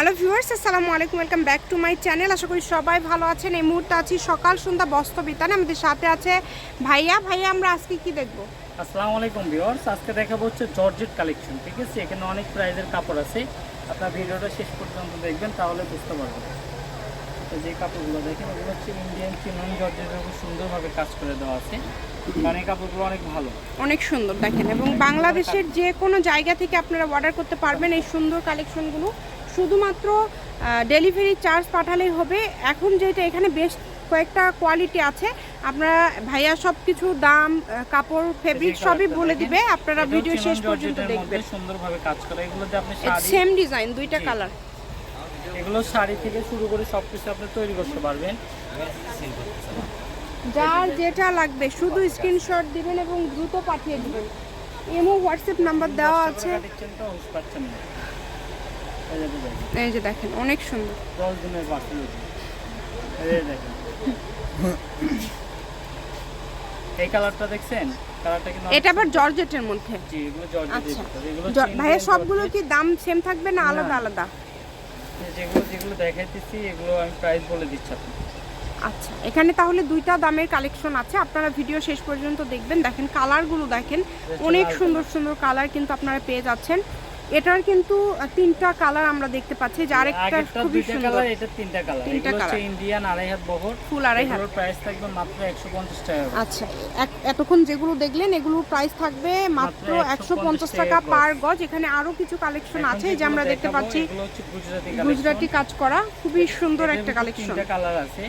Hello viewers আসসালামু আলাইকুম welcome back to my channel. আশা করি সবাই ভালো আছেন। এই মুহূর্তে আছি সকাল সন্ধ্যা বস্ত্র বিতানে আমাদের সাথে আছে ভাইয়া। ভাইয়া আমরা আজকে কি দেখব? আসসালামু আলাইকুম ভিউয়ার্স। আজকে দেখাবো হচ্ছে জর্জেট কালেকশন ঠিক আছে? এখানে অনেক প্রাইজের কাপড় আছে। আপনার ভিডিওটা শেষ পর্যন্ত দেখবেন তাহলে বুঝতে পারবেন। তো যে কাপড়গুলো দেখেন ওগুলো হচ্ছে ইন্ডিয়ান চিনন জর্জেটের খুব সুন্দরভাবে কাজ করে দেওয়া আছে। কারণ এই কাপড়গুলো অনেক ভালো। অনেক সুন্দর দেখেন। এবং বাংলাদেশের যে কোনো জায়গা থেকে আপনারা অর্ডার করতে পারবেন এই সুন্দর কালেকশনগুলো। শুধুমাত্র ডেলিভারি চার্জ পাঠালেই হবে। এখন যেটা এখানে বেশ কয়েকটা কোয়ালিটি আছে আপনারা ভাইয়া সব কিছু দাম কাপড় ফেব্রিক সবই বলে দিবে আপনারা ভিডিও শেষ পর্যন্ত দেখবেন। সুন্দরভাবে কাজ করে এগুলোতে আপনি শাড়ি সেম ডিজাইন দুইটা কালার এগুলো শাড়ি থেকে শুরু করে সব কিছু আপনি তৈরি করতে পারবেন। যার যেটা লাগবে শুধু স্ক্রিনশট দিবেন এবং দ্রুত পাঠিয়ে দিবেন। এমও হোয়াটসঅ্যাপ নাম্বার দেওয়া আছে দেখছেন তো হুঁশ পাচ্ছেন না এই যে দেখেন অনেক সুন্দর। দশ দিনের পার্সেল এই দেখেন। এই কালারটা দেখছেন? কালারটা কিন্তু এটা আবার জর্জেটের মধ্যে। জি এগুলো জর্জেটের আচ্ছা। এগুলো ভাইয়া সবগুলো কি দাম সেম থাকবে না আলাদা আলাদা? যেগুলো যেগুলো দেখাইতেছি এগুলো আমি প্রাইস বলে দিচ্ছি আচ্ছা এখানে তাহলে দুইটা দামের কালেকশন আছে। আপনারা ভিডিও শেষ পর্যন্ত দেখবেন। দেখেন কালারগুলো দেখেন। অনেক সুন্দর সুন্দর কালার কিন্তু আপনারা পেয়ে যাচ্ছেন। এটার কিন্তু তিনটা কালার আমরা দেখতে পাচ্ছি যার একটা খুবই সুন্দর। এটা তিনটা কালার তিনটা হচ্ছে ইন্ডিয়ান আড়াই হাত বহর। ফুল আড়াই হাত। প্রাইস থাকবে মাত্র 150 টাকা আচ্ছা এতক্ষণ যেগুলো দেখলেন এগুলোর প্রাইস থাকবে মাত্র মাত্র একশো 150 পঞ্চাশ টাকা পার গজ। এখানে আরও কিছু কালেকশন আছে যে আমরা দেখতে পাচ্ছি গুজরাটি কাজ করা খুবই সুন্দর একটা কালেকশন তিনটা কালার আছে।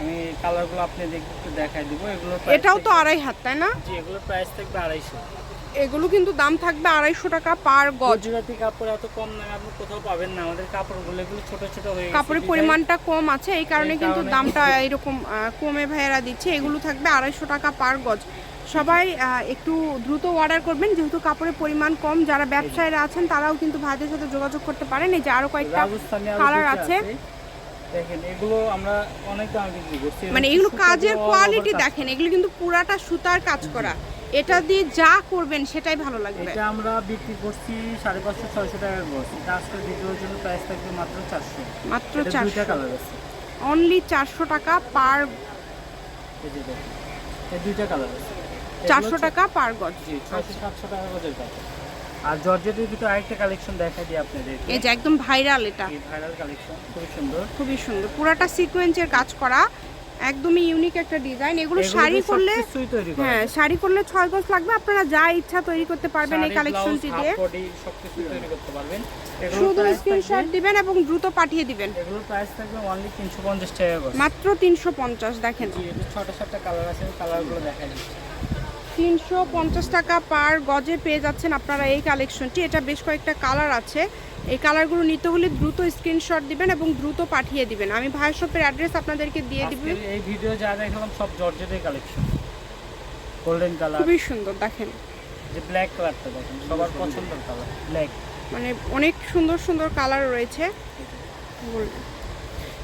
আমি কালারগুলো আপনি একটু দেখাই দিব। এগুলো এটাও তো আড়াই হাত তাই না? জি এগুলোর প্রাইস থাকবে আড়াইশো। এগুলো কিন্তু দাম থাকবে আড়াইশো টাকা পার গজ। গুজরাটি কাপড় এত কম দামে আপনি কোথাও পাবেন না। আমাদের কাপড়গুলো এগুলো ছোট ছোট হয়ে কাপড়ের পরিমাণটা কম আছে এই কারণে কিন্তু দামটা এরকম কমে ভাইয়েরা দিচ্ছে। এগুলো থাকবে আড়াইশো টাকা পার গজ। সবাই একটু দ্রুত অর্ডার করবেন যেহেতু কাপড়ের পরিমাণ কম। যারা ব্যবসায়ীরা আছেন তারাও কিন্তু ভাইদের সাথে যোগাযোগ করতে পারেন। এই যে আরও কয়েকটা কালার আছে। দেখেন এগুলো আমরা অনেক দামে বিক্রি করছি। মানে এগুলো কাজের কোয়ালিটি দেখেন এগুলো কিন্তু পুরাটা সুতার কাজ করা। এটা দিয়ে যা করবেন সেটাই ভালো লাগবে। এটা আমরা বিক্রি করছি সাড়ে পাঁচশো ছয়শো টাকার বস এটা আজকের ভিডিওর জন্য প্রাইস থাকবে মাত্র চারশো। মাত্র চারশো। কালার আছে। অনলি চারশো টাকা পার দুইটা কালার আছে। চারশো টাকা পার গজ। জি ছয়শো সাতশো টাকা গজের আর জর্জেটের ভিতরে আরেকটা কালেকশন দেখা দিই আপনাদের এই যে একদম ভাইরাল এটা। ভাইরাল কালেকশন খুবই সুন্দর। খুবই সুন্দর। পুরাটা সিকোয়েন্সের কাজ করা। একদমই ইউনিক একটা ডিজাইন এগুলো শাড়ি করলে হ্যাঁ শাড়ি করলে ছয় গজ লাগবে। আপনারা যা ইচ্ছা তৈরি করতে পারবেন এই কালেকশনটি দিয়ে। শুধু স্ক্রিনশট দিবেন এবং দ্রুত পাঠিয়ে দিবেন। এগুলোর প্রাইস থাকবে অনলি তিনশো পঞ্চাশ টাকা করে মাত্র তিনশো পঞ্চাশ দেখেন। জি এটা ছটা সাতটা কালার আছে কালারগুলো দেখা দিচ্ছি। তিনশো পঞ্চাশ টাকা পার গজে পেয়ে যাচ্ছেন আপনারা এই কালেকশনটি এটা বেশ কয়েকটা কালার আছে। এই কালারগুলো নিতে হলে দ্রুত স্ক্রিনশট দিবেন এবং দ্রুত পাঠিয়ে দিবেন। আমি ভাই শপের অ্যাড্রেস আপনাদেরকে দিয়ে দিব। এই ভিডিও যা দেখালাম সব জর্জেটের কালেকশন গোল্ডেন কালার খুবই সুন্দর দেখেন। যে ব্ল্যাক কালারটা দেখেন সবার পছন্দের কালার ব্ল্যাক মানে অনেক সুন্দর সুন্দর কালার রয়েছে।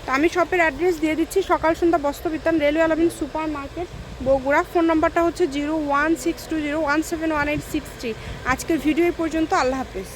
তো আমি শপের অ্যাড্রেস দিয়ে দিচ্ছি। সকাল সন্ধ্যা বস্ত্র বস্ত্রবিতান railway Alamin super market Bogura. Phone নাম্বারটা হচ্ছে zero one six two zero one seven one eight six three. আজকের ভিডিও এই পর্যন্ত। আল্লাহ হাফেজ।